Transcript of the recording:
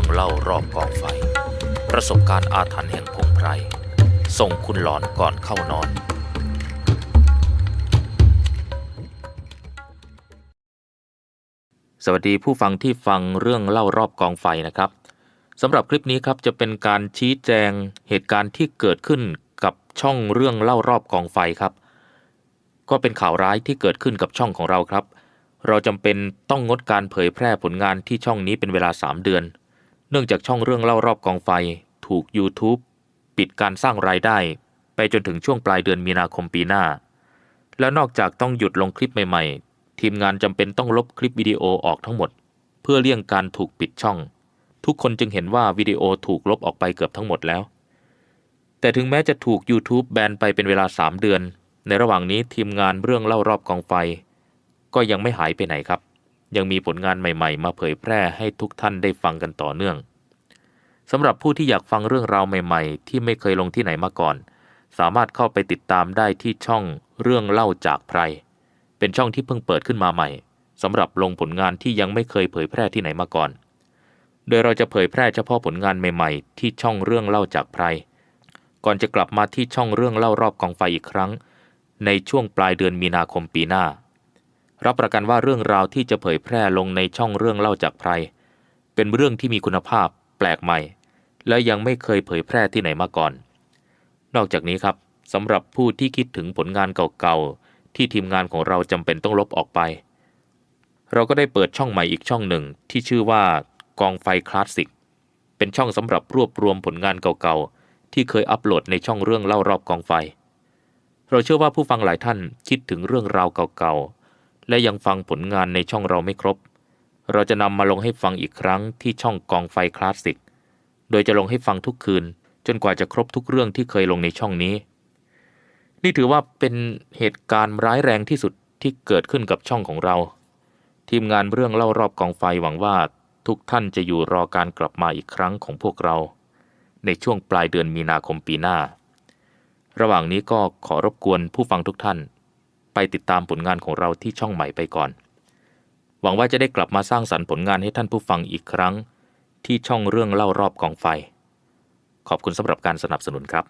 รื่องเล่ารอบกองไฟ ประสบการณ์อาถรรพ์แห่งพงไพร ส่งคุณหลอนก่อนเข้านอน สวัสดีผู้ฟังที่ฟังเรื่องเล่ารอบกองไฟนะครับสำหรับคลิปนี้ครับจะเป็นการชี้แจงเหตุการณ์ที่เกิดขึ้นกับช่องเรื่องเล่ารอบกองไฟครับ ก็เป็นข่าวร้ายที่เกิดขึ้นกับช่องของเราครับเราจำเป็นต้องงดการเผยแพร่ผลงานที่ช่องนี้เป็นเวลา 3 เดือน เนื่องจากช่องเรื่องเล่ารอบกองไฟ ถูก YouTube ปิดการสร้างรายได้ ไปจนถึงช่วงปลายเดือนมีนาคมปีหน้า แล้วนอกจากต้องหยุดลงคลิปใหม่ๆ ทีมงานจำเป็นต้องลบคลิปวิดีโอออกทั้งหมด เพื่อเลี่ยงการถูกปิดช่อง ทุกคนจึงเห็นว่าวิดีโอถูกลบออกไปเกือบทั้งหมดแล้ว แต่ถึงแม้จะถูก YouTube แบนไปเป็นเวลา 3 เดือน ในระหว่างนี้ทีมงานเรื่องเล่ารอบกองไฟ ก็ยังไม่หายไปไหนครับ ยังมีผลงานใหม่ๆ มาเผยแพร่ให้ทุกท่านได้ฟังกันต่อเนื่องสำหรับผู้ที่อยากฟังเรื่องราวใหม่ๆ ที่ไม่เคยลงที่ไหนมาก่อน สามารถเข้าไปติดตามได้ที่ช่องเรื่องเล่าจากไพร เป็นช่องที่เพิ่งเปิดขึ้นมาใหม่สำหรับลงผลงานที่ยังไม่เคยเผยแพร่ที่ไหนมาก่อน โดยเราจะเผยแพร่เฉพาะผลงานใหม่ๆ ที่ช่องเรื่องเล่าจากไพร ก่อนจะกลับมาที่ช่องเรื่องเล่ารอบกองไฟอีกครั้ง ในช่วงปลายเดือนมีนาคมปีหน้า รับประกันว่าเรื่องราวที่จะเผยแพร่ลงในช่องเรื่องเล่าจากไพร เป็นเรื่องที่มีคุณภาพ แปลกใหม่ และยังไม่เคยเผยแพร่ที่ไหนมาก่อน นอกจากนี้ครับสำหรับผู้ที่คิดถึงผลงานเก่าๆ ที่ทีมงานของเราจำเป็นต้องลบออกไป เราก็ได้เปิดช่องใหม่อีกช่องหนึ่งที่ชื่อว่ากองไฟคลาสสิก เป็นช่องสำหรับรวบรวมผลงานเก่าๆ ที่เคยอัปโหลดในช่องเรื่องเล่ารอบกองไฟ เราเชื่อว่าผู้ฟังหลายท่านคิดถึงเรื่องราวเก่าๆ และยังฟังผลงานในช่องเราไม่ครบ เราจะนำมาลงให้ฟังอีกครั้งที่ช่องกองไฟคลาสสิก โดยจะลงให้ฟังทุกคืน จนกว่าจะครบทุกเรื่องที่เคยลงในช่องนี้ นี่ถือว่าเป็นเหตุการณ์ร้ายแรงที่สุดที่เกิดขึ้นกับช่องของเรา ทีมงานเรื่องเล่ารอบกองไฟหวังว่าทุกท่านจะอยู่รอการกลับมาอีกครั้งของพวกเรา ในช่วงปลายเดือนมีนาคมปีหน้า ระหว่างนี้ก็ขอรบกวนผู้ฟังทุกท่าน ไปติดตามผลงานของเราที่ช่องใหม่ไปก่อน หวังว่าจะได้กลับมาสร้างสรรค์ผลงานให้ท่านผู้ฟังอีกครั้ง ที่ช่องเรื่องเล่ารอบกองไฟ ขอบคุณสำหรับการสนับสนุนครับ